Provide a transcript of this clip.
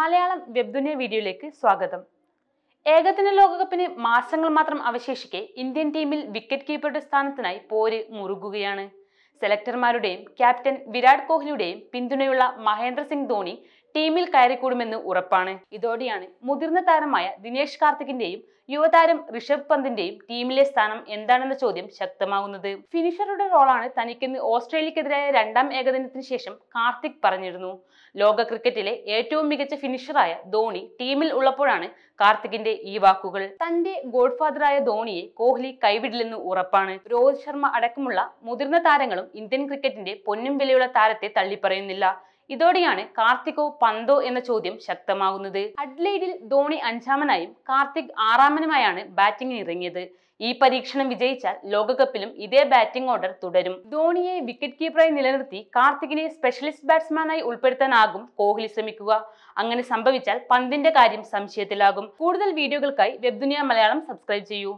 മലയാളം വെബ്ദുനിയ വീഡിയോയിലേക്ക് സ്വാഗതം. ഏകദിന ലോകകപ്പിന് മാസങ്ങൾ മാത്രം അവശേഷിക്കെ ഇന്ത്യൻ ടീമിൽ വിക്കറ്റ് കീപ്പറുടെ സ്ഥാനത്തിനായി പോര് മുറുകുകയാണ്. സെലക്ടർമാരുടെയും ക്യാപ്റ്റൻ വിരാട് കോഹ്ലിയുടെയും പിന്തുണയുള്ള മഹേന്ദ്ര സിംഗ് ധോണി ടീമിൽ കയറിക്കൂടുമെന്ന് ഉറപ്പാണ്. ഇതോടെയാണ് മുതിർന്ന താരമായ ദിനേഷ് കാർത്തികിന്റെയും യുവതാരം ഋഷഭ് പന്തിന്റെയും ടീമിലെ സ്ഥാനം എന്താണെന്ന ചോദ്യം ശക്തമാകുന്നത്. ഫിനിഷറുടെ റോളാണ് തനിക്കെന്ന് ഓസ്ട്രേലിയക്കെതിരായ രണ്ടാം ഏകദിനത്തിന് ശേഷം കാർത്തിക് പറഞ്ഞിരുന്നു. ലോക ക്രിക്കറ്റിലെ ഏറ്റവും മികച്ച ഫിനിഷറായ ധോണി ടീമിൽ ഉള്ളപ്പോഴാണ് കാർത്തികിന്റെ ഈ വാക്കുകൾ. തന്റെ ഗോഡ്ഫാദറായ ധോണിയെ കോഹ്ലി കൈവിടില്ലെന്ന് ഉറപ്പാണ്. രോഹിത് ശർമ്മ അടക്കമുള്ള മുതിർന്ന താരങ്ങളും ഇന്ത്യൻ ക്രിക്കറ്റിന്റെ പൊന്നും വിലയുള്ള താരത്തെ തള്ളിപ്പറയുന്നില്ല. ഇതോടെയാണ് കാർത്തികോ പന്തോ എന്ന ചോദ്യം ശക്തമാകുന്നത് അഡ്ലൈഡിൽ ധോണി അഞ്ചാമനായും കാർത്തിക് ആറാമനുമായാണ് ബാറ്റിംഗിന് ഇറങ്ങിയത്. ഈ പരീക്ഷണം വിജയിച്ചാൽ ലോകകപ്പിലും ഇതേ ബാറ്റിംഗ് ഓർഡർ തുടരും. ധോണിയെ വിക്കറ്റ് കീപ്പറായി നിലനിർത്തി കാർത്തികിനെ സ്പെഷ്യലിസ്റ്റ് ബാറ്റ്സ്മാനായി ഉൾപ്പെടുത്താനാകും കോഹ്ലി ശ്രമിക്കുക. അങ്ങനെ സംഭവിച്ചാൽ പന്തിന്റെ കാര്യം സംശയത്തിലാകും. കൂടുതൽ വീഡിയോകൾക്കായി വെബ്ദുനിയ മലയാളം സബ്സ്ക്രൈബ് ചെയ്യൂ.